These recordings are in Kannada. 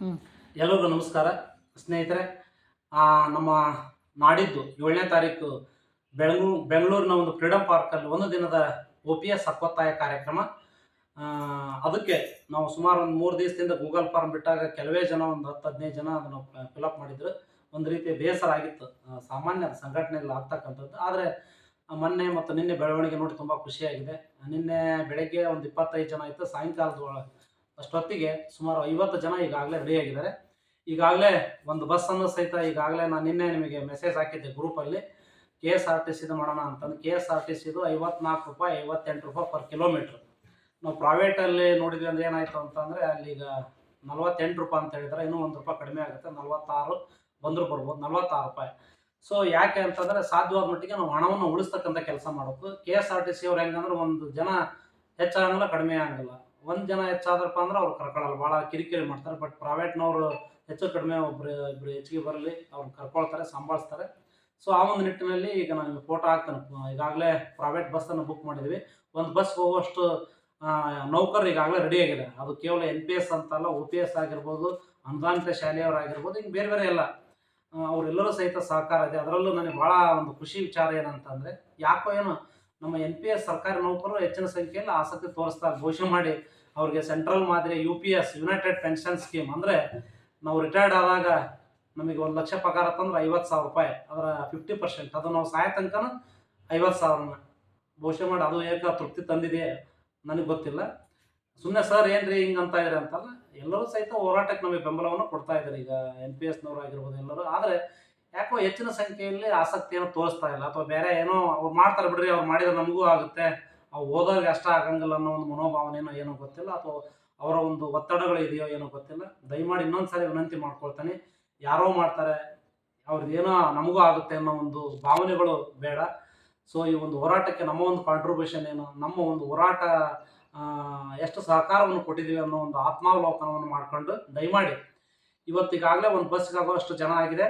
ಎಲ್ಲರಿಗೂ ನಮಸ್ಕಾರ. ಸ್ನೇಹಿತರೆ ನಮ್ಮ ನಾಡಿದ್ದು ಏಳನೇ ತಾರೀಕು ಬೆಳಗು, ಬೆಂಗಳೂರಿನ ಒಂದು ಫ್ರೀಡಮ್ ಪಾರ್ಕಲ್ಲಿ ಒಂದು ದಿನದ ಒ ಪಿ ಎಸ್ ಹಕ್ಕೊತ್ತಾಯ ಕಾರ್ಯಕ್ರಮ. ಅದಕ್ಕೆ ನಾವು ಸುಮಾರು ಒಂದು ಮೂರು ದಿವಸದಿಂದ ಗೂಗಲ್ ಫಾರ್ಮ್ ಬಿಟ್ಟಾಗ ಕೆಲವೇ ಜನ, ಒಂದು ಹತ್ತು ಹದಿನೈದು ಜನ ಅದನ್ನು ಫಿಲಪ್ ಮಾಡಿದ್ರು. ಒಂದು ರೀತಿಯ ಬೇಸರ ಆಗಿತ್ತು. ಸಾಮಾನ್ಯ ಸಂಘಟನೆಯಲ್ಲಿ ಆಗ್ತಕ್ಕಂಥದ್ದು. ಆದರೆ, ಮೊನ್ನೆ ಮತ್ತು ನಿನ್ನೆ ಬೆಳವಣಿಗೆ ನೋಡಿ ತುಂಬ ಖುಷಿಯಾಗಿದೆ. ನಿನ್ನೆ ಬೆಳಗ್ಗೆ ಒಂದು ಇಪ್ಪತ್ತೈದು ಜನ ಇತ್ತು. ಸಾಯಂಕಾಲದ ಅಷ್ಟೊತ್ತಿಗೆ ಸುಮಾರು ಐವತ್ತು ಜನ ಈಗಾಗಲೇ ರೆಡಿಯಾಗಿದ್ದಾರೆ ಈಗಾಗಲೇ ಒಂದು ಬಸ್ಸನ್ನು ಸಹಿತ ಈಗಾಗಲೇ ನಾನು ನಿನ್ನೆ ನಿಮಗೆ ಮೆಸೇಜ್ ಹಾಕಿದ್ದೆ ಗ್ರೂಪಲ್ಲಿ ಕೆ ಎಸ್ ಆರ್ ಟಿ ಸಿದು ಮಾಡೋಣ ಅಂತಂದು. ಕೆ ಎಸ್ ಆರ್ ಟಿ ಸಿದು ಐವತ್ನಾಲ್ಕು ರೂಪಾಯಿ, ಐವತ್ತೆಂಟು ರೂಪಾಯಿ ಪರ್ ಕಿಲೋಮೀಟ್ರ್ ನಾವು ಪ್ರೈವೇಟಲ್ಲಿ ನೋಡಿದ್ವಿ ಅಂದ್ರೆ ಏನಾಯಿತು ಅಂತಂದರೆ ಅಲ್ಲಿ ಈಗ ನಲ್ವತ್ತೆಂಟು ರೂಪಾಯಿ ಅಂತ ಹೇಳಿದ್ರೆ ಇನ್ನೂ ಒಂದು ರೂಪಾಯಿ ಕಡಿಮೆ ಆಗುತ್ತೆ. ನಲ್ವತ್ತಾರು ಬಂದರೂ ಬರ್ಬೋದು. ನಲ್ವತ್ತಾರು ರೂಪಾಯಿ. ಸೊ ಯಾಕೆ ಅಂತಂದರೆ ಸಾಧ್ಯವಾದ ಮಟ್ಟಿಗೆ ನಾವು ಹಣವನ್ನು ಉಳಿಸ್ತಕ್ಕಂಥ ಕೆಲಸ ಮಾಡಬೇಕು K S R T C ಅವ್ರು ಹೆಂಗಂದ್ರೆ ಒಂದು ಜನ ಹೆಚ್ಚಾಗಂಗಿಲ್ಲ, ಕಡಿಮೆ ಆಗಂಗಿಲ್ಲ. ಒಂದು ಜನ ಹೆಚ್ಚಾದ್ರಪ್ಪ ಅಂದ್ರೆ ಅವ್ರು ಕರ್ಕೊಳ್ಳಲ್ಲ ಭಾಳ ಕಿರಿಕಿರಿ ಮಾಡ್ತಾರೆ. ಬಟ್ ಪ್ರೈವೇಟ್ನವರು ಹೆಚ್ಚು ಕಡಿಮೆ ಒಬ್ರು, ಇಬ್ರು ಹೆಚ್ಚಿಗೆ ಬರಲಿ ಅವ್ರನ್ನ ಕರ್ಕೊಳ್ತಾರೆ, ಸಂಭಾಳಿಸ್ತಾರೆ. ಸೊ ಆ ಒಂದು ನಿಟ್ಟಿನಲ್ಲಿ ಈಗ ನಾನು ಫೋಟೋ ಹಾಕ್ತೇನೆ. ಈಗಾಗಲೇ ಪ್ರೈವೇಟ್ ಬಸ್ಸನ್ನು ಬುಕ್ ಮಾಡಿದ್ವಿ. ಒಂದು ಬಸ್ ಹೋಗುವಷ್ಟು ನೌಕರ್ ಈಗಾಗಲೇ ರೆಡಿ ಆಗಿದೆ. ಅದು ಕೇವಲ ಎನ್ ಪಿ ಎಸ್ ಅಂತಲ್ಲ ಒ ಪಿ ಎಸ್ ಆಗಿರ್ಬೋದು ಅನುದಾನಿತ ಶಾಲೆಯವರಾಗಿರ್ಬೋದು ಹಿಂಗೆ ಬೇರೆ ಬೇರೆ ಎಲ್ಲ. ಅವರೆಲ್ಲರೂ ಸಹಿತ ಸಹಕಾರ ಇದೆ. ಅದರಲ್ಲೂ ನನಗೆ ಭಾಳ ಒಂದು ಖುಷಿ ವಿಚಾರ ಏನಂತಂದರೆ, ಯಾಕೋ ಏನು ನಮ್ಮ ಎನ್ ಪಿ ಎಸ್ ಸರ್ಕಾರಿ ನೌಕರರು ಹೆಚ್ಚಿನ ಸಂಖ್ಯೆಯಲ್ಲಿ ಆಸಕ್ತಿ ತೋರಿಸ್ತಾ ಘೋಷಣೆ ಮಾಡಿ ಅವ್ರಿಗೆ ಸೆಂಟ್ರಲ್ ಮಾದರಿ U P S united pension scheme ಅಂದರೆ ನಾವು ರಿಟೈರ್ಡ್ ಆದಾಗ ನಮಗೆ ಒಂದು ಲಕ್ಷ ಪಗಾರ ತಂದ್ರೆ ಐವತ್ತು ಸಾವಿರ ರೂಪಾಯಿ, ಅದರ ಫಿಫ್ಟಿ ಪರ್ಸೆಂಟ್ ಅದು ನಾವು ಸಾಯ ತನಕನ ಐವತ್ತು ಸಾವಿರನ ಘೋಷಣೆ ಮಾಡಿ ಅದು ಏಕ ತೃಪ್ತಿ ತಂದಿದೆ ನನಗೆ ಗೊತ್ತಿಲ್ಲ. ಸುಮ್ಮನೆ ಸರ್, ಏನ್ರಿ ಹಿಂಗೆ ಅಂತ ಇದ್ರಿ ಅಂತಲ್ಲ ಎಲ್ಲರೂ ಸಹಿತ ಹೋರಾಟಕ್ಕೆ ನಮಗೆ ಬೆಂಬಲವನ್ನು ಕೊಡ್ತಾ ಇದ್ದಾರೆ ಈಗ ಎನ್ ಪಿ ಎಸ್ನವ್ರು ಆಗಿರ್ಬೋದು ಎಲ್ಲರೂ. ಆದರೆ ಯಾಕೋ ಹೆಚ್ಚಿನ ಸಂಖ್ಯೆಯಲ್ಲಿ ಆಸಕ್ತಿಯನ್ನು ತೋರಿಸ್ತಾ ಇಲ್ಲ. ಅಥವಾ ಬೇರೆ ಏನೋ ಅವ್ರು ಮಾಡ್ತಾರೆ ಬಿಡ್ರಿ, ಅವ್ರು ಮಾಡಿದ್ರೆ ನಮಗೂ ಆಗುತ್ತೆ. ಅವು ಓದೋರಿಗೆ ಅಷ್ಟ ಆಗಂಗಿಲ್ಲ ಅನ್ನೋ ಒಂದು ಮನೋಭಾವನೆನೋ ಏನೋ ಗೊತ್ತಿಲ್ಲ. ಅಥವಾ ಅವರ ಒಂದು ಒತ್ತಡಗಳು ಇದೆಯೋ ಏನೋ ಗೊತ್ತಿಲ್ಲ. ದಯಮಾಡಿ ಇನ್ನೊಂದು ಸಾರಿ ವಿನಂತಿ ಮಾಡ್ಕೊಳ್ತಾನೆ. ಯಾರೋ ಮಾಡ್ತಾರೆ ಅವ್ರದ್ದು ಏನೋ ನಮಗೂ ಆಗುತ್ತೆ ಅನ್ನೋ ಒಂದು ಭಾವನೆಗಳು ಬೇಡ. ಸೊ ಈ ಒಂದು ಹೋರಾಟಕ್ಕೆ ನಮ್ಮ ಒಂದು ಕಾಂಟ್ರಿಬ್ಯೂಷನ್ ಏನು, ನಮ್ಮ ಒಂದು ಹೋರಾಟ ಎಷ್ಟು ಸಹಕಾರವನ್ನು ಕೊಟ್ಟಿದ್ದೀವಿ ಅನ್ನೋ ಒಂದು ಆತ್ಮಾವಲೋಕನವನ್ನು ಮಾಡಿಕೊಂಡು ದಯಮಾಡಿ, ಇವತ್ತಿಗಾಗಲೇ ಒಂದು ಬಸ್ಗಾಗುವಷ್ಟು ಜನ ಆಗಿದೆ.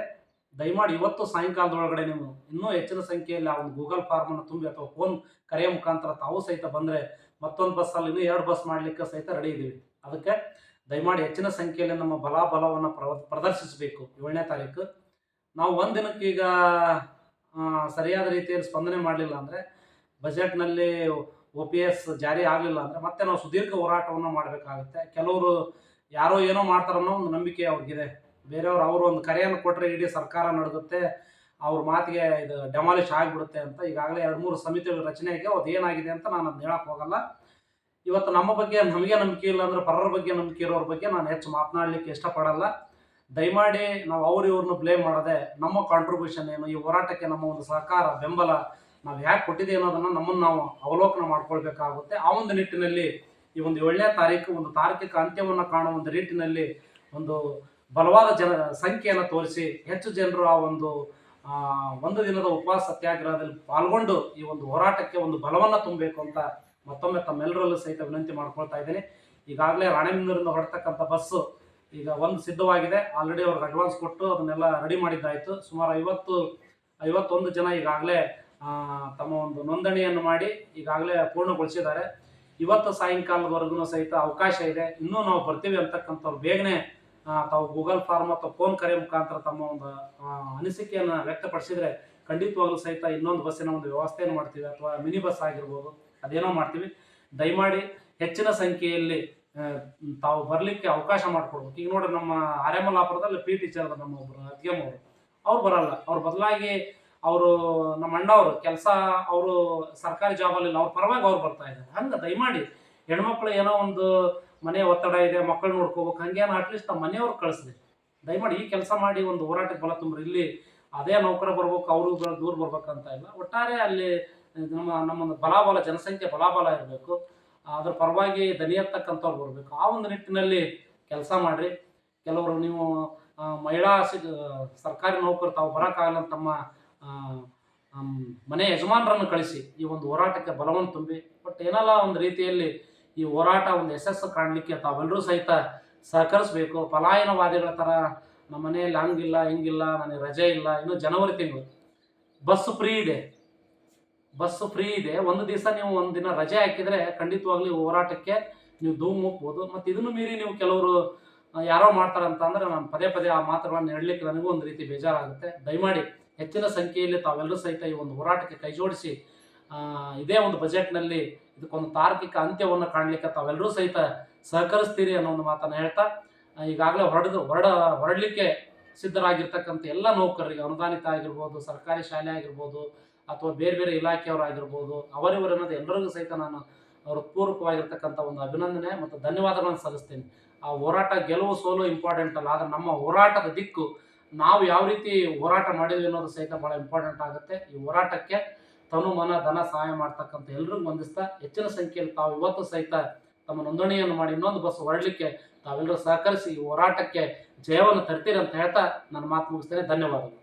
ದಯಮಾಡಿ ಇವತ್ತು ಸಾಯಂಕಾಲದೊಳಗಡೆ ನೀವು ಇನ್ನೂ ಹೆಚ್ಚಿನ ಸಂಖ್ಯೆಯಲ್ಲಿ ಆ ಒಂದು ಗೂಗಲ್ ಫಾರ್ಮನ್ನು ತುಂಬಿ ಅಥವಾ ಫೋನ್ ಕರೆಯ ಮುಖಾಂತರ ತಾವು ಸಹಿತ ಬಂದರೆ ಮತ್ತೊಂದು ಬಸ್ಸಲ್ಲಿ ಇನ್ನೂ ಎರಡು ಬಸ್ ಮಾಡಲಿಕ್ಕೆ ಸಹಿತ ರೆಡಿ ಇದ್ದೀವಿ ಅದಕ್ಕೆ ದಯಮಾಡಿ ಹೆಚ್ಚಿನ ಸಂಖ್ಯೆಯಲ್ಲಿ ನಮ್ಮ ಬಲಾಬಲವನ್ನು ಪ್ರ ಪ್ರದರ್ಶಿಸಬೇಕು ಏಳನೇ ತಾರೀಕು ನಾವು ಒಂದು ದಿನಕ್ಕೆ ಈಗ ಸರಿಯಾದ ರೀತಿಯಲ್ಲಿ ಸ್ಪಂದನೆ ಮಾಡಲಿಲ್ಲ ಅಂದರೆ ಬಜೆಟ್ನಲ್ಲಿ ಒ ಪಿ ಎಸ್ ಜಾರಿ ಆಗಲಿಲ್ಲ ಅಂದರೆ ಮತ್ತೆ ನಾವು ಸುದೀರ್ಘ ಹೋರಾಟವನ್ನು ಮಾಡಬೇಕಾಗುತ್ತೆ ಕೆಲವರು ಯಾರೋ ಏನೋ ಮಾಡ್ತಾರನ್ನೋ ಒಂದು ನಂಬಿಕೆ ಅವ್ರಿಗಿದೆ ಬೇರೆಯವ್ರು ಅವರು ಒಂದು ಕರೆಯನ್ನು ಕೊಟ್ಟರೆ ಇಡೀ ಸರ್ಕಾರ ನಡೆದುತ್ತೆ, ಅವ್ರ ಮಾತಿಗೆ ಇದು ಡೆಮಾಲಿಷ್ ಆಗಿಬಿಡುತ್ತೆ ಅಂತ ಈಗಾಗಲೇ ಎರಡು ಮೂರು ಸಮಿತಿಗಳ ರಚನೆಗೆ ಅದು ಏನಾಗಿದೆ ಅಂತ ನಾನು ಅದನ್ನ ಹೇಳಕ್ಕೆ ಹೋಗಲ್ಲ. ಇವತ್ತು ನಮ್ಮ ಬಗ್ಗೆ ನಮಗೆ ನಂಬಿಕೆ ಇಲ್ಲ ಅಂದ್ರೆ ಪರರ ಬಗ್ಗೆ ನಂಬಿಕೆ ಇರೋರ ಬಗ್ಗೆ ನಾನು ಹೆಚ್ಚು ಮಾತನಾಡಲಿಕ್ಕೆ ಇಷ್ಟಪಡಲ್ಲ. ದಯಮಾಡಿ ನಾವು ಅವ್ರು ಇವ್ರನ್ನ ಬ್ಲೇಮ್ ಮಾಡದೆ ನಮ್ಮ ಕಾಂಟ್ರಿಬ್ಯೂಷನ್ ಏನು, ಈ ಹೋರಾಟಕ್ಕೆ ನಮ್ಮ ಒಂದು ಸಹಕಾರ, ಬೆಂಬಲ ನಾವು ಯಾಕೆ ಕೊಟ್ಟಿದೆ ಅನ್ನೋದನ್ನು ನಮ್ಮನ್ನು ನಾವು ಅವಲೋಕನ ಮಾಡ್ಕೊಳ್ಬೇಕಾಗುತ್ತೆ. ಆ ಒಂದು ನಿಟ್ಟಿನಲ್ಲಿ ಈ ಒಂದು ಏಳನೇ ತಾರೀಕು ಒಂದು ತಾರ್ಕಿಕ ಅಂತ್ಯವನ್ನು ಕಾಣುವ ಒಂದು ನಿಟ್ಟಿನಲ್ಲಿ ಒಂದು ಬಲವಾದ ಜನ ಸಂಖ್ಯೆಯನ್ನು ತೋರಿಸಿ ಹೆಚ್ಚು ಜನರು ಆ ಒಂದು ಒಂದು ದಿನದ ಉಪವಾಸ ಸತ್ಯಾಗ್ರಹದಲ್ಲಿ ಪಾಲ್ಗೊಂಡು ಈ ಒಂದು ಹೋರಾಟಕ್ಕೆ ಒಂದು ಬಲವನ್ನು ತುಂಬಬೇಕು ಅಂತ ಮತ್ತೊಮ್ಮೆ ತಮ್ಮೆಲ್ಲರಲ್ಲೂ ಸಹಿತ ವಿನಂತಿ ಮಾಡ್ಕೊಳ್ತಾ ಇದ್ದೀನಿ. ಈಗಾಗಲೇ ರಾಣೆಬೆನ್ನೂರಿಂದ ಹೊರಡ್ತಕ್ಕಂಥ ಬಸ್ಸು ಈಗ ಒಂದು ಸಿದ್ಧವಾಗಿದೆ. ಆಲ್ರೆಡಿ ಅವ್ರಿಗೆ ಅಡ್ವಾನ್ಸ್ ಕೊಟ್ಟು ಅದನ್ನೆಲ್ಲ ರೆಡಿ ಮಾಡಿದ್ದಾಯಿತು. ಸುಮಾರು ಐವತ್ತು, ಐವತ್ತೊಂದು ಜನ ಈಗಾಗಲೇ ತಮ್ಮ ಒಂದು ನೋಂದಣಿಯನ್ನು ಮಾಡಿ ಈಗಾಗಲೇ ಪೂರ್ಣಗೊಳಿಸಿದ್ದಾರೆ. ಇವತ್ತು ಸಾಯಂಕಾಲದವರೆಗೂ ಸಹಿತ ಅವಕಾಶ ಇದೆ. ಇನ್ನೂ ನಾವು ಬರ್ತೀವಿ ಅಂತಕ್ಕಂಥವ್ರು ಬೇಗನೆ ತಾವು ಗೂಗಲ್ ಫಾರ್ಮ್ ಅಥವಾ ಫೋನ್ ಕರೆ ಮುಖಾಂತರ ತಮ್ಮ ಒಂದು ಅನಿಸಿಕೆಯನ್ನು ವ್ಯಕ್ತಪಡಿಸಿದರೆ ಖಂಡಿತವಾಗ್ಲೂ ಸಹಿತ ಇನ್ನೊಂದು ಬಸ್ಸಿನ ಒಂದು ವ್ಯವಸ್ಥೆಯನ್ನು ಮಾಡ್ತೀವಿ ಅಥವಾ ಮಿನಿ ಬಸ್ ಆಗಿರ್ಬೋದು, ಅದೇನೋ ಮಾಡ್ತೀವಿ. ದಯಮಾಡಿ ಹೆಚ್ಚಿನ ಸಂಖ್ಯೆಯಲ್ಲಿ ತಾವು ಬರಲಿಕ್ಕೆ ಅವಕಾಶ ಮಾಡಿಕೊಡ್ಬೇಕು. ಈಗ ನೋಡ್ರಿ ನಮ್ಮ ಆರ್ಯಮಲ್ಲಾಪುರದಲ್ಲಿ ಪಿ ಟೀಚರ್ ನಮ್ಮ ಒಬ್ಬರು ಅದ್ಯಮ್ ಅವರು. ಅವ್ರು ಬರಲ್ಲ. ಅವ್ರ ಬದಲಾಗಿ ಅವರು ನಮ್ಮ ಅಣ್ಣವರು, ಕೆಲಸ ಅವರು ಸರ್ಕಾರಿ ಜಾಬಲ್ಲಿ ಅವ್ರ ಪರವಾಗಿ ಅವ್ರು ಬರ್ತಾ ಇದ್ದಾರೆ. ಹಂಗೆ ದಯಮಾಡಿ ಹೆಣ್ಮಕ್ಳು ಏನೋ ಒಂದು ಮನೆ ಒತ್ತಡ ಇದೆ ಮಕ್ಕಳು ನೋಡ್ಕೋಬೇಕು, ಹಂಗೇನು ಅಟ್ಲೀಸ್ಟ್ ನಮ್ಮ ಮನೆಯವ್ರು ಕಳಿಸ್ರಿ. ದಯಮಾಡಿ ಈ ಕೆಲಸ ಮಾಡಿ ಒಂದು ಹೋರಾಟಕ್ಕೆ ಬಲ ತುಂಬ್ರಿ. ಇಲ್ಲಿ ಅದೇ ನೌಕರ ಬರ್ಬೇಕು, ಅವರು ದೂರ ಬರ್ಬೇಕಂತ ಇಲ್ಲ. ಒಟ್ಟಾರೆ ಅಲ್ಲಿ ನಮ್ಮ ನಮ್ಮ ಬಲಾಬಲ, ಜನಸಂಖ್ಯೆ ಬಲಾಬಲ ಇರಬೇಕು. ಅದ್ರ ಪರವಾಗಿ ದನಿ ಎತ್ತಕ್ಕಂಥವ್ರು ಬರಬೇಕು. ಆ ಒಂದು ನಿಟ್ಟಿನಲ್ಲಿ ಕೆಲಸ ಮಾಡಿರಿ. ಕೆಲವರು ನೀವು ಮಹಿಳಾ ಸರ್ಕಾರಿ ನೌಕರು ತಾವು ಬರೋಕ್ಕಾಗಲ್ಲ ತಮ್ಮ ಮನೆ ಯಜಮಾನರನ್ನು ಕಳಿಸಿ. ಈ ಒಂದು ಹೋರಾಟಕ್ಕೆ ಬಲವನ್ನು ತುಂಬಿ. ಬಟ್ ಏನಲ್ಲ ಒಂದು ರೀತಿಯಲ್ಲಿ ಈ ಹೋರಾಟ ಒಂದು ಯಶಸ್ಸು ಕಾಣಲಿಕ್ಕೆ ತಾವೆಲ್ಲರೂ ಸಹಿತ ಸಹಕರಿಸಬೇಕು. ಪಲಾಯನವಾದಿಗಳ ಥರ ನಮ್ಮ ಮನೆಯಲ್ಲಿ ಹಂಗಿಲ್ಲ, ಹಿಂಗಿಲ್ಲ, ನನಗೆ ರಜೆ ಇಲ್ಲ. ಇನ್ನು ಜನವರಿ ತಿಂಗಳು. ಬಸ್ ಫ್ರೀ ಇದೆ. ಬಸ್ ಫ್ರೀ ಇದೆ. ಒಂದು ದಿವಸ ನೀವು ಒಂದು ದಿನ ರಜೆ ಹಾಕಿದರೆ ಖಂಡಿತವಾಗ್ಲಿ ಹೋರಾಟಕ್ಕೆ ನೀವು ಧೂಮ್ ಮುಕ್ಬೋದು ಮತ್ತು ಇದನ್ನು ಮೀರಿ ನೀವು ಕೆಲವರು ಯಾರೋ ಮಾಡ್ತಾರೆ ಅಂತ ನಾನು ಪದೇ ಪದೇ ಆ ಮಾತುಗಳನ್ನು ಹೇಳಲಿಕ್ಕೆ ನನಗೂ ಒಂದು ರೀತಿ ಬೇಜಾರಾಗುತ್ತೆ. ದಯಮಾಡಿ ಹೆಚ್ಚಿನ ಸಂಖ್ಯೆಯಲ್ಲಿ ತಾವೆಲ್ಲರೂ ಸಹಿತ ಈ ಒಂದು ಹೋರಾಟಕ್ಕೆ ಕೈ ಜೋಡಿಸಿ ಇದೇ ಒಂದು ಬಜೆಟ್ನಲ್ಲಿ ಇದಕ್ಕೊಂದು ತಾರ್ಕಿಕ ಅಂತ್ಯವನ್ನು ಕಾಣಲಿಕ್ಕೆ ತಾವೆಲ್ಲರೂ ಸಹಿತ ಸಹಕರಿಸ್ತೀರಿ ಅನ್ನೋ ಒಂದು ಮಾತನ್ನು ಹೇಳ್ತಾ ಈಗಾಗಲೇ ಹೊರಡಿದು, ಹೊರಡ, ಹೊರಡಲಿಕ್ಕೆ ಸಿದ್ಧರಾಗಿರ್ತಕ್ಕಂಥ ಎಲ್ಲ ನೌಕರರಿಗೆ, ಅನುದಾನಿತ ಆಗಿರ್ಬೋದು, ಸರ್ಕಾರಿ ಶಾಲೆ ಆಗಿರ್ಬೋದು, ಅಥವಾ ಬೇರೆ ಬೇರೆ ಇಲಾಖೆಯವರಾಗಿರ್ಬೋದು ಅವರಿವರು ಅನ್ನೋದು ಎಲ್ಲರಿಗೂ ಸಹಿತ ನಾನು ಹೃತ್ಪೂರ್ವಕವಾಗಿರ್ತಕ್ಕಂಥ ಒಂದು ಅಭಿನಂದನೆ ಮತ್ತು ಧನ್ಯವಾದಗಳನ್ನು ಸಲ್ಲಿಸ್ತೀನಿ. ಆ ಹೋರಾಟ ಗೆಲುವು ಸೋಲು ಇಂಪಾರ್ಟೆಂಟ್ ಅಲ್ಲ, ಆದರೆ ನಮ್ಮ ಹೋರಾಟದ ದಿಕ್ಕು ನಾವು ಯಾವ ರೀತಿ ಹೋರಾಟ ಮಾಡಿದ್ವಿ ಅನ್ನೋದು ಸಹಿತ ಭಾಳ ಇಂಪಾರ್ಟೆಂಟ್ ಆಗುತ್ತೆ. ಈ ಹೋರಾಟಕ್ಕೆ ತನು ಮನ, ಧನ ಸಹಾಯ ಮಾಡ್ತಕ್ಕಂಥ ಎಲ್ರಿಗೂ ವಂದಿಸ್ತಾ, ಹೆಚ್ಚಿನ ಸಂಖ್ಯೆಯಲ್ಲಿ ತಾವು ಇವತ್ತು ಸಹಿತ ತಮ್ಮ ನೋಂದಣಿಯನ್ನು ಮಾಡಿ ಇನ್ನೊಂದು ಬಸ್ ಹೊರಡಲಿಕ್ಕೆ ತಾವೆಲ್ಲರೂ ಸಹಕರಿಸಿ ಈ ಹೋರಾಟಕ್ಕೆ ಜಯವನ್ನು ತರ್ತೀರಿ ಅಂತ ಹೇಳ್ತಾ ನನ್ನ ಮಾತು ಮುಗಿಸ್ತೇನೆ. ಧನ್ಯವಾದಗಳು.